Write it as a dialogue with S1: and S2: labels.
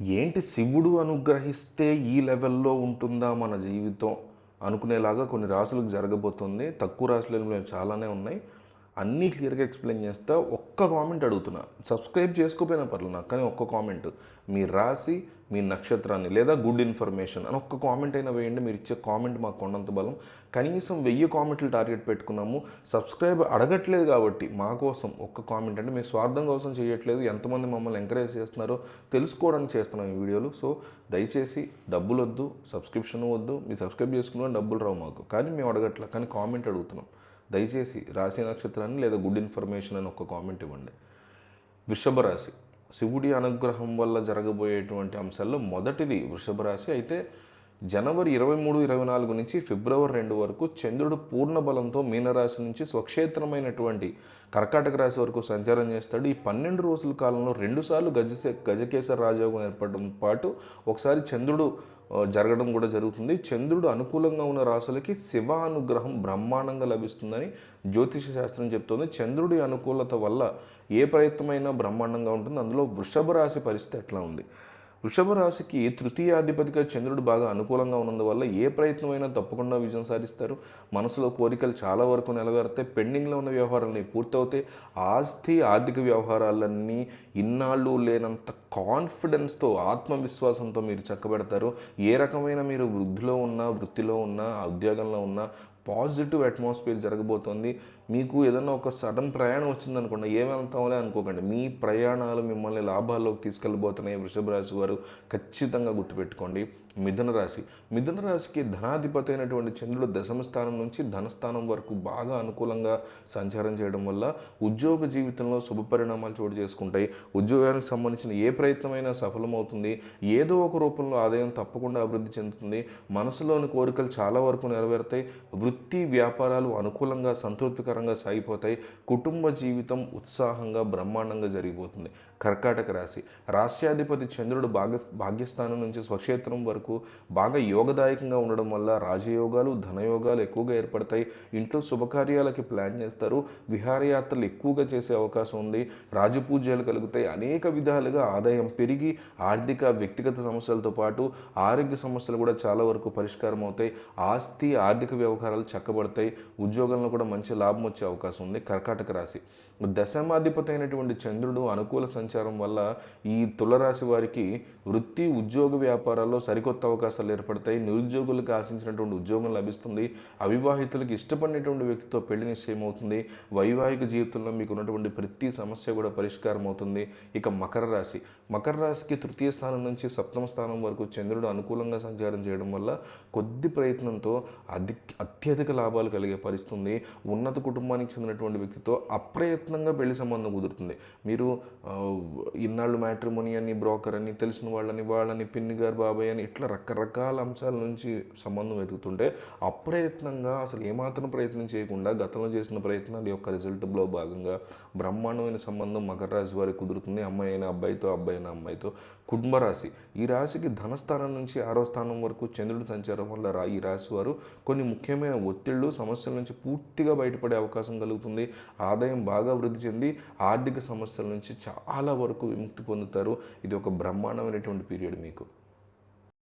S1: ఏంటి శివుడు అనుగ్రహిస్తే ఈ లెవెల్లో ఉంటుందా మన జీవితం? అనుకునేలాగా కొన్ని రాసులకు జరగబోతుంది. తక్కువ రాసులు చాలానే ఉన్నాయి. అన్నీ క్లియర్గా ఎక్స్ప్లెయిన్ చేస్తా ఒక్క కామెంట్ అడుగుతున్నా. సబ్స్క్రైబ్ చేసుకోపోయినా పర్లేదు నాకు కానీ ఒక్క కామెంట్. మీ రాసి మీ నక్షత్రాన్ని లేదా గుడ్ ఇన్ఫర్మేషన్ అని ఒక్క కామెంట్ అయినా వేయండి. మీరు ఇచ్చే కామెంట్ మాకు కొండంత బలం. కనీసం వెయ్యి కామెంట్లు టార్గెట్ పెట్టుకున్నాము. సబ్స్క్రైబ్ అడగట్లేదు కాబట్టి మా కోసం ఒక్క కామెంట్ అంటే మేము స్వార్థం కోసం చేయట్లేదు. ఎంతమంది మమ్మల్ని ఎంకరేజ్ చేస్తున్నారో తెలుసుకోవడానికి చేస్తున్నాం ఈ వీడియోలు. సో దయచేసి డబ్బులు వద్దు సబ్స్క్రిప్షన్ వద్దు. మీ సబ్స్క్రైబ్ చేసుకున్న డబ్బులు రావు మాకు. కానీ మేము అడగట్లే కానీ కామెంట్ అడుగుతున్నాం. దయచేసి రాశి నక్షత్రాన్ని లేదా గుడ్ ఇన్ఫర్మేషన్ అని ఒక కామెంట్ ఇవ్వండి. వృషభ రాశి. శివుడి అనుగ్రహం వల్ల జరగబోయేటువంటి అంశాల్లో మొదటిది వృషభ రాశి. అయితే జనవరి ఇరవై మూడు ఇరవై నాలుగు నుంచి ఫిబ్రవరి రెండు వరకు చంద్రుడు పూర్ణ బలంతో మీనరాశి నుంచి స్వక్షేత్రమైనటువంటి కర్కాటక రాశి వరకు సంచారం చేస్తాడు. ఈ పన్నెండు రోజుల కాలంలో రెండుసార్లు గజసే గజకేశ్వర రాజయోగం ఏర్పడడం పాటు ఒకసారి చంద్రుడు జరగడం కూడా జరుగుతుంది. చంద్రుడు అనుకూలంగా ఉన్న రాశులకి శివ అనుగ్రహం బ్రహ్మాండంగా లభిస్తుందని జ్యోతిష శాస్త్రం చెప్తోంది. చంద్రుడి అనుకూలత వల్ల ఏ ప్రయత్నమైనా బ్రహ్మాండంగా ఉంటుంది. అందులో వృషభ రాశి పరిస్థితి ఎట్లా ఉంది? వృషభ రాశికి తృతీయాధిపతిగా చంద్రుడు బాగా అనుకూలంగా ఉన్నందువల్ల ఏ ప్రయత్నమైనా తప్పకుండా విజయం సాధిస్తారు. మనసులో కోరికలు చాలా వరకు నెలవేరుతాయి పెండింగ్లో ఉన్న వ్యవహారాలన్నీ పూర్తవుతాయి. ఆస్తి ఆర్థిక వ్యవహారాలన్నీ ఇన్నాళ్ళు లేనంత కాన్ఫిడెన్స్తో ఆత్మవిశ్వాసంతో మీరు చక్కబెడతారు. ఏ రకమైన మీరు వృద్ధిలో ఉన్నా వృత్తిలో ఉన్నా ఉద్యోగంలో ఉన్నా పాజిటివ్ అట్మాస్ఫియర్ జరగబోతోంది. మీకు ఏదైనా ఒక సడన్ ప్రయాణం వచ్చిందనుకోండి ఏమెళ్తామలే అనుకోకండి. మీ ప్రయాణాలు మిమ్మల్ని లాభాల్లోకి తీసుకెళ్ళబోతున్నాయి వృషభ రాశి వారు ఖచ్చితంగా గుర్తుపెట్టుకోండి. మిథున రాశి. మిథున రాశికి ధనాధిపతి అయినటువంటి చంద్రుడు దశమ స్థానం నుంచి ధనస్థానం వరకు బాగా అనుకూలంగా సంచారం చేయడం వల్ల ఉద్యోగ జీవితంలో శుభ పరిణామాలు చోటు చేసుకుంటాయి. ఉద్యోగానికి సంబంధించిన ఏ ప్రయత్నమైనా సఫలమవుతుంది. ఏదో ఒక రూపంలో ఆదాయం తప్పకుండా అభివృద్ధి చెందుతుంది. మనసులోని కోరికలు చాలా వరకు నెరవేరుతాయి. వృత్తి వ్యాపారాలు అనుకూలంగా సంతృప్తికర సంతృప్తికరంగా సాగిపోతాయి. కుటుంబ జీవితం ఉత్సాహంగా బ్రహ్మాండంగా జరిగిపోతుంది. కర్కాటక రాశి. రాశ్యాధిపతి చంద్రుడు భాగ భాగ్యస్థానం నుంచి స్వక్షేత్రం వరకు బాగా యోగదాయకంగా ఉండడం వల్ల రాజయోగాలు ధనయోగాలు ఎక్కువగా ఏర్పడతాయి. ఇంట్లో శుభకార్యాలకి ప్లాన్ చేస్తారు. విహారయాత్రలు ఎక్కువగా చేసే అవకాశం ఉంది. రాజపూజ్యాలు కలుగుతాయి. అనేక విధాలుగా ఆదాయం పెరిగి ఆర్థిక వ్యక్తిగత సమస్యలతో పాటు ఆరోగ్య సమస్యలు కూడా చాలా వరకు పరిష్కారం అవుతాయి ఆస్తి ఆర్థిక వ్యవహారాలు చక్కబడతాయి. ఉద్యోగంలో కూడా మంచి లాభం వచ్చే అవకాశం ఉంది. కర్కాటక రాశి. దశమాధిపతి అయినటువంటి చంద్రుడు అనుకూల సంచారం వల్ల ఈ తులరాశి వారికి వృత్తి ఉద్యోగ వ్యాపారాల్లో సరికొత్త అవకాశాలు ఏర్పడతాయి. నిరుద్యోగులకు ఆశించినటువంటి ఉద్యోగం లభిస్తుంది. అవివాహితులకు ఇష్టపడినటువంటి వ్యక్తితో పెళ్ళి నిశ్చయం అవుతుంది. వైవాహిక జీవితంలో మీకు ఉన్నటువంటి ప్రతి సమస్య కూడా పరిష్కారం అవుతుంది. ఇక మకర రాశి. మకర రాశికి తృతీయ స్థానం నుంచి సప్తమ స్థానం వరకు చంద్రుడు అనుకూలంగా సంచారం చేయడం వల్ల కొద్ది ప్రయత్నంతో అధి అత్యధిక లాభాలు కలిగే పరిస్థితుంది. ఉన్నత కుటుంబానికి చెందినటువంటి వ్యక్తితో అప్రయత్నంగా పెళ్ళి సంబంధం కుదురుతుంది. మీరు ఇన్నాళ్ళు మ్యాట్రిమోని అని బ్రోకర్ అని తెలిసిన వాళ్ళని వాళ్ళని పిన్ని గారు బాబాయ్ అని ఇట్లా రకరకాల అంశాల నుంచి సంబంధం వెతుకుతుంటే అప్రయత్నంగా అసలు ఏమాత్రం ప్రయత్నం చేయకుండా గతంలో చేసిన ప్రయత్నాల యొక్క రిజల్ట్లో భాగంగా బ్రహ్మాండమైన సంబంధం మకర రాశి వారికి కుదురుతుంది. అమ్మాయి అయిన అబ్బాయితో అబ్బాయి అయిన అమ్మాయితో. కుటుంబ రాశి ఈ రాశికి ధనస్థానం నుంచి ఆరో స్థానం వరకు చంద్రుడి సంచారం వల్ల రా ఈ రాశి వారు కొన్ని ముఖ్యమైన ఒత్తిళ్ళు సమస్యల నుంచి పూర్తిగా బయటపడే అవకాశం కలుగుతుంది. ఆదాయం బాగా వృద్ధి చెంది ఆర్థిక సమస్యల నుంచి చాలా వరకు విముక్తి పొందుతారు. ఇది ఒక బ్రహ్మాండమైనటువంటి పీరియడ్ మీకు.